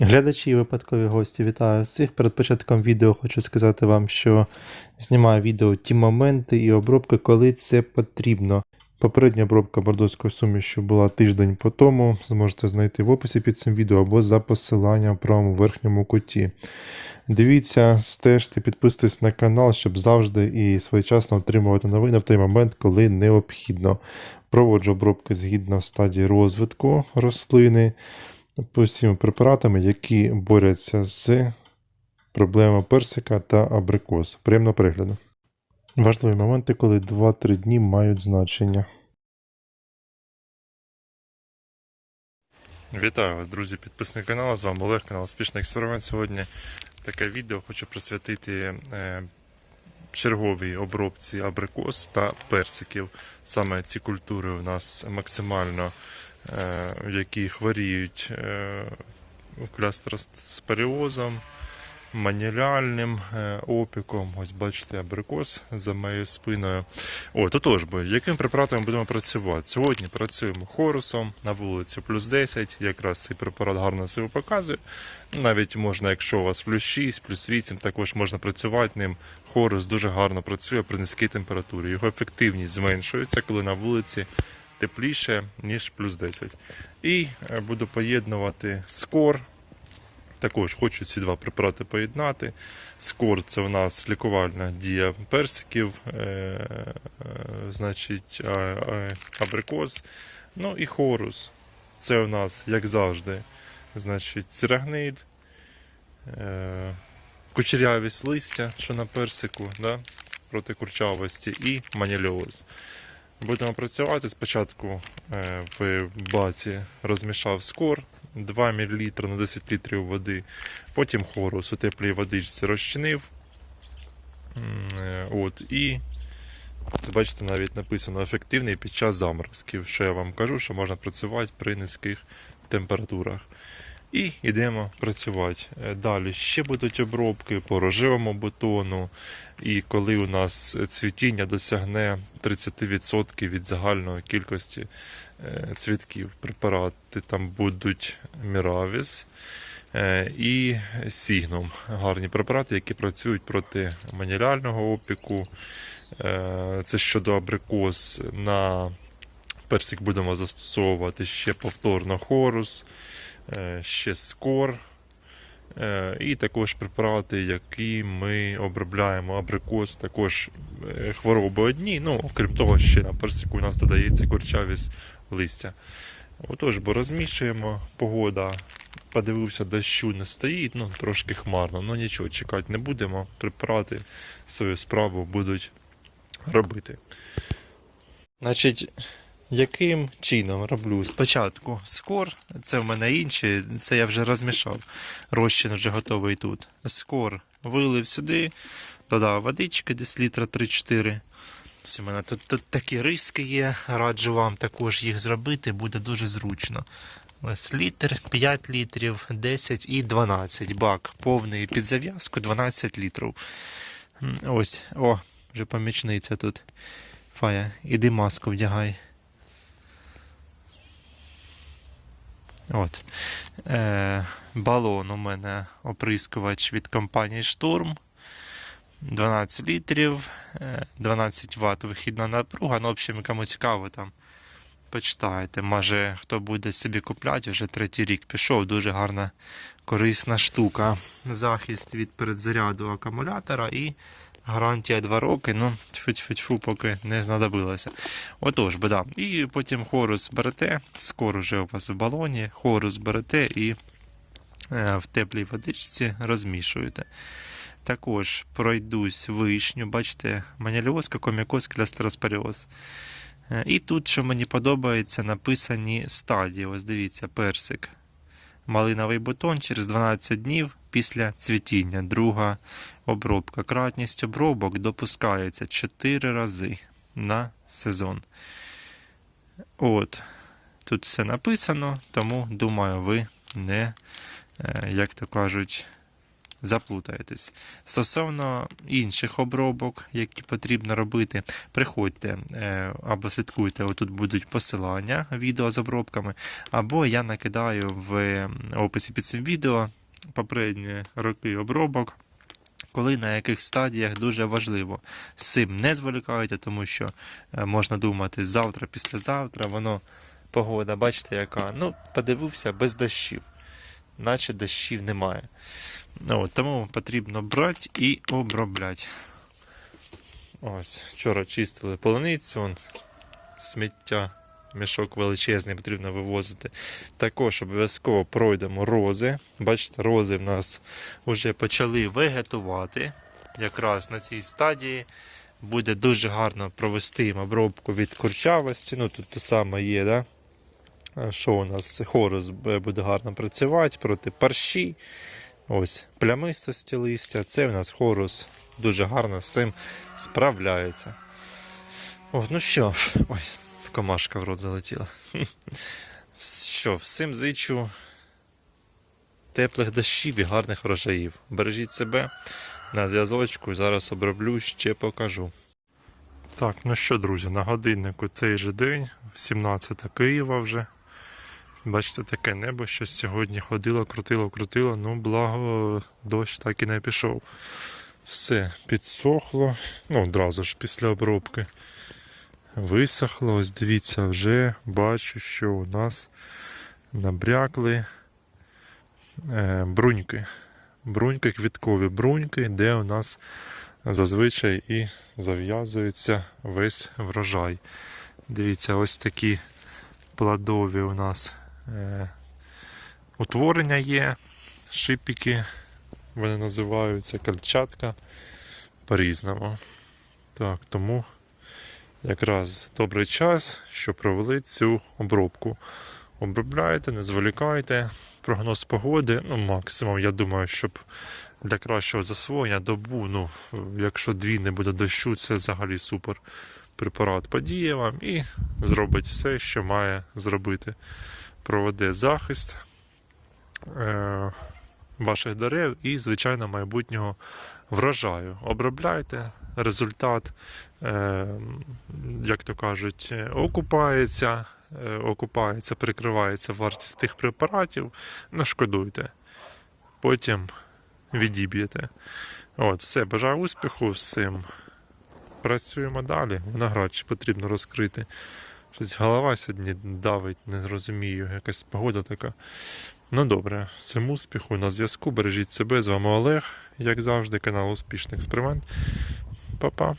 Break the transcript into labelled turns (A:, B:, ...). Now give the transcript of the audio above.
A: Глядачі і випадкові гості, вітаю всіх. Перед початком відео хочу сказати вам, що знімаю відео ті моменти і обробки, коли це потрібно. Попередня обробка бордоської суміші була тиждень по тому. Зможете знайти в описі під цим відео або за посиланням в правому верхньому куті. Дивіться, стежте, підписуйтесь на канал, щоб завжди і своєчасно отримувати новини в той момент, коли необхідно. Проводжу обробки згідно стадії розвитку рослини по всіма препаратами, які борються з проблемами персика та абрикос. Приємного перегляду. Важливі моменти, коли 2-3 дні мають значення.
B: Вітаю вас, друзі, підписники каналу. З вами Олег, канал Успішний експеримент. Сьогодні таке відео хочу присвятити е, черговій обробці абрикос та персиків. Саме ці культури у нас максимально, які хворіють е, клястроспоріозом, маніляльним е, опіком. Ось бачите, абрикос за моєю спиною. О, то тож би, яким препаратом будемо працювати? Сьогодні працюємо хорусом на вулиці плюс 10. Якраз цей препарат гарно себе показує. Навіть можна, якщо у вас плюс 6, плюс 8, також можна працювати ним. Хорус дуже гарно працює при низькій температурі. Його ефективність зменшується, коли на вулиці тепліше, ніж плюс 10. І е, буду поєднувати скор. Також хочу ці два препарати поєднати. Скор це у нас лікувальна дія персиків, е, е, значить, а, а, абрикос. Ну і хорус. Це у нас, як завжди, значить, цирагниль, е, кучерявість листя, що на персику, да? проти курчавості, і маніліоз. Будемо працювати. Спочатку е, в баці розмішав скор 2 мл на 10 літрів води. Потім хорус у теплій водичці розчинив. Е, От, і бачите, навіть написано ефективний під час заморозків, що я вам кажу, що можна працювати при низьких температурах. І йдемо працювати. Е, Далі ще будуть обробки по рожевому бутону. І коли у нас цвітіння досягне 30% від загальної кількості е, цвітків, препарати там будуть Міравіс е, і Сігнум. Гарні препарати, які працюють проти маніляльного опіку. Це щодо абрикос на персик будемо застосовувати ще повторно хорус, ще скор. Е, І також препарати, які ми обробляємо абрикос, також е, хвороби одні. Ну, окрім того, ще на персику у нас додається курчавість листя. Отож, бо розмішуємо, погода. Подивився, дощу не стоїть, ну трошки хмарно, ну нічого, чекати не будемо. Препарати свою справу будуть робити. Значить, яким чином роблю? Спочатку скор, це в мене інший, це я вже розмішав. Розчин вже готовий тут. Скор вилив сюди, додав водички, десь літра 3-4. Ось у мене тут, тут такі риски є, раджу вам також їх зробити, буде дуже зручно. Ось літр, 5 літрів, 10 і 12 бак. Повний під зав'язку 12 літрів. Ось, о, вже помічниця тут. Фая, іди маску вдягай. От. Е, балон у мене оприскувач від компанії Штурм. 12 літрів, е, 12 Вт вихідна напруга. Ну, в общем, кому цікаво, там почитайте. Може, хто буде собі купляти, вже третій рік пішов. Дуже гарна, корисна штука. Захист від передзаряду акумулятора і гарантія 2 роки. Ну, тьфу-тьфу-тьфу, поки не знадобилося. Отож, би, да. І потім хорус берете, скоро вже у вас в балоні, хорус берете і е, в теплій водичці розмішуєте. Також пройдусь вишню, бачите, маніліоз, комікоз, клястероспоріоз. Е, І тут, що мені подобається, написані стадії. Ось дивіться, персик. Малиновий бутон через 12 днів після цвітіння. Друга обробка. Кратність обробок допускається 4 рази на сезон. От. Тут все написано, тому думаю, ви не, е, як то кажуть, заплутаєтесь. Стосовно інших обробок, які потрібно робити, приходьте е, або слідкуйте, отут будуть посилання відео з обробками, або я накидаю в описі під цим відео попередні роки обробок. Коли на яких стадіях дуже важливо. З цим не зволікайте, тому що е, можна думати завтра, післязавтра, воно погода, бачите, яка. Ну, подивився без дощів, наче дощів немає. Ну, От, тому потрібно брати і обробляти. Ось, вчора чистили полуницю, вон, сміття, мішок величезний, потрібно вивозити. Також обов'язково пройдемо рози. Бачите, рози в нас вже почали вегетувати. Якраз на цій стадії буде дуже гарно провести їм обробку від курчавості. Ну, тут те саме є, да? Що у нас хорус буде гарно працювати проти парші. Ось плямистості листя. Це у нас хорус дуже гарно з цим справляється. О, ну що, ой, комашка в рот залетіла. Що, всім зичу теплих дощів і гарних врожаїв. Бережіть себе на зв'язочку, зараз оброблю, ще покажу. Так, ну що, друзі, на годиннику цей же день, 17 Києва вже. Бачите, таке небо, що сьогодні ходило, крутило, крутило, ну благо дощ так і не пішов. Все підсохло, ну одразу ж після обробки. Висохло, ось дивіться, вже бачу, що у нас набрякли е, бруньки. Бруньки, квіткові бруньки, де у нас зазвичай і зав'язується весь врожай. Дивіться, ось такі плодові у нас утворення є, шипіки, вони називаються кальчатка по-різному. Так, тому якраз добрий час, що провели цю обробку. Обробляйте, не зволікайте. Прогноз погоди, ну, максимум, я думаю, щоб для кращого засвоєння добу, ну, якщо дві не буде дощу, це взагалі супер. Препарат подіє вам і зробить все, що має зробити. Проведе захист е, ваших дерев і, звичайно, майбутнього врожаю. Обробляйте, результат, е, як то кажуть, окупається, е, окупається, прикривається вартість тих препаратів. Не шкодуйте. Потім відіб'єте. От, все, бажаю успіху всім. Працюємо далі. Виноград ще потрібно розкрити. Щось голова сьогодні давить, не розумію. Якась погода така. Ну добре, всім успіху на зв'язку. Бережіть себе. З вами Олег, як завжди, канал Успішний експеримент. Па-па.